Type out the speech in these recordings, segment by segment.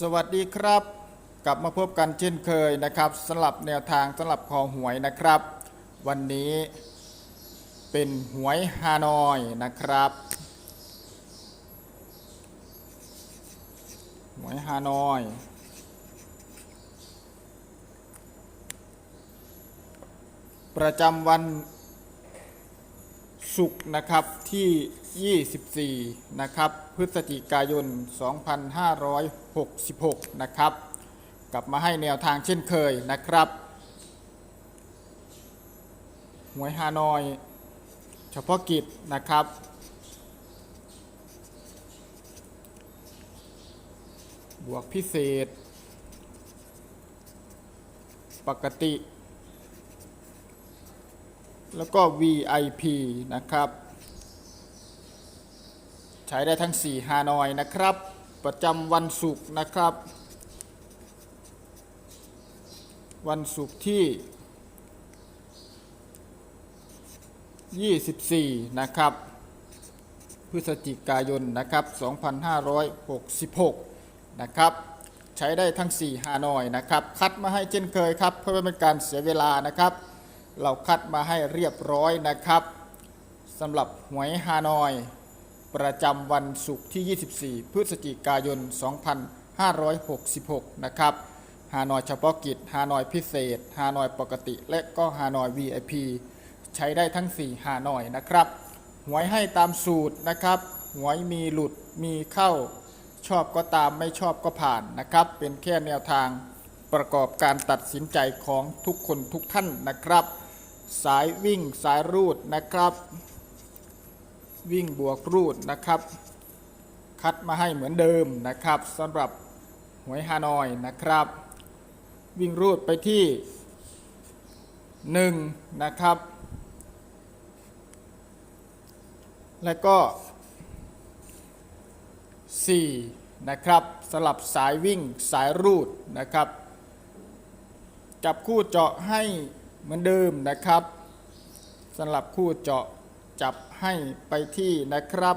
สวัสดีครับ กลับมาพบกันเช่นเคยนะครับสำหรับแนวทางสำหรับคอหวยนะครับ วันนี้เป็นหวยฮานอยนะครับหวยฮานอยประจำวัน ศุกร์นะครับที่ 24 นะครับ พฤศจิกายน 2566 นะครับ กลับมาให้แนวทางเช่นเคยนะครับหวยฮานอย เฉพาะกิจนะครับ บวกพิเศษ ปกติ แล้วก็ VIP นะครับ ใช้ได้ทั้ง 4 ฮานอยนะครับ ประจำวันศุกร์นะครับ วันศุกร์ที่ 24 นะครับ พฤศจิกายนนะครับ 2566 นะครับใช้ได้ทั้ง 4 ฮานอยนะครับ คัดมาให้เช่นเคยครับ เพื่อไม่เป็นการเสียเวลานะครับ เราคัดมาให้เรียบร้อยนะครับสำหรับหวยฮานอย ประจำวันศุกร์ที่ 24 พฤศจิกายน 2566 นะครับฮานอยเฉพาะกิจฮานอยพิเศษฮานอยปกติ และก็ฮานอย VIP ใช้ได้ทั้ง 4ฮานอยนะครับหวยให้ตามสูตรนะครับหวยมีหลุดมีเข้าชอบก็ตามไม่ชอบก็ผ่านนะครับ เป็นแค่แนวทางประกอบการตัดสินใจของทุกคนทุกท่านนะครับ สายวิ่งสายรูดนะครับ วิ่งบวกรูดนะครับ คัดมาให้เหมือนเดิมนะครับสำหรับหวยฮานอยนะครับ วิ่งรูดไปที่1นะครับ แล้วก็4นะครับสลับสายวิ่งสายรูดนะครับ จับคู่เจาะให้ เหมือนเดิมนะครับสำหรับคู่เจาะจับให้ไปที่นะครับ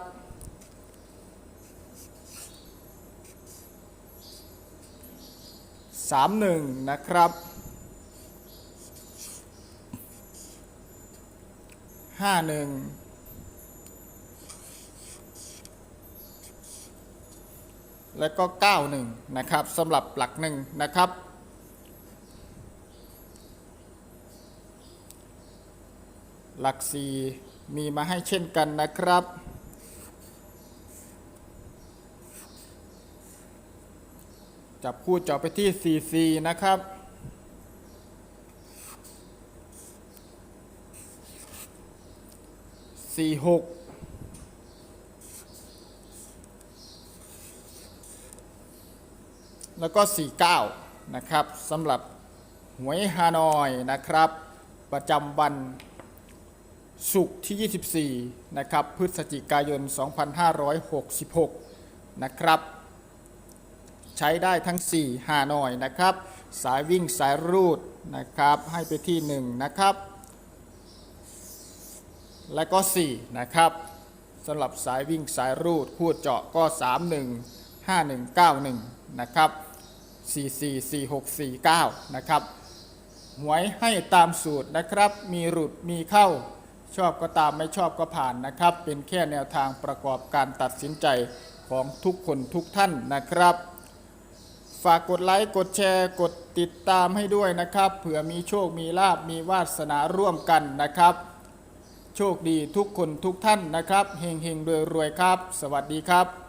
สามหนึ่งนะครับห้าหนึ่งแล้วก็ 91 นะครับสำหรับหลักหนึ่งนะครับ หลักสี่มีมาให้เช่นกันนะครับ จับคู่เจาะไปที่44นะครับสี่หกแล้วก็ 49 นะครับสำหรับหวยฮานอยนะครับ ประจำวัน ศุกร์ที่ 24 นะครับ พฤศจิกายน 2566 นะครับ ใช้ได้ทั้ง4ฮานอยนะครับ สายวิ่งสายรูดนะครับ ให้ไปที่ 1 นะครับ และก็ 4 นะครับสำหรับสายวิ่งสายรูดคูดเจาะก็ 31 5191 นะครับ 444649 นะครับ หวยให้ตามสูตรนะครับ มีหลุดมีเข้า ชอบก็ตามไม่ชอบก็ผ่านนะครับ เป็นแค่แนวทางประกอบการตัดสินใจของทุกคนทุกท่านนะครับ ฝากกดไลค์กดแชร์กดติดตามให้ด้วยนะครับ เผื่อมีโชคมีลาบมีวาสนาร่วมกันนะครับ โชคดีทุกคนทุกท่านนะครับเฮงเฮงรวยรวยครับ สวัสดีครับ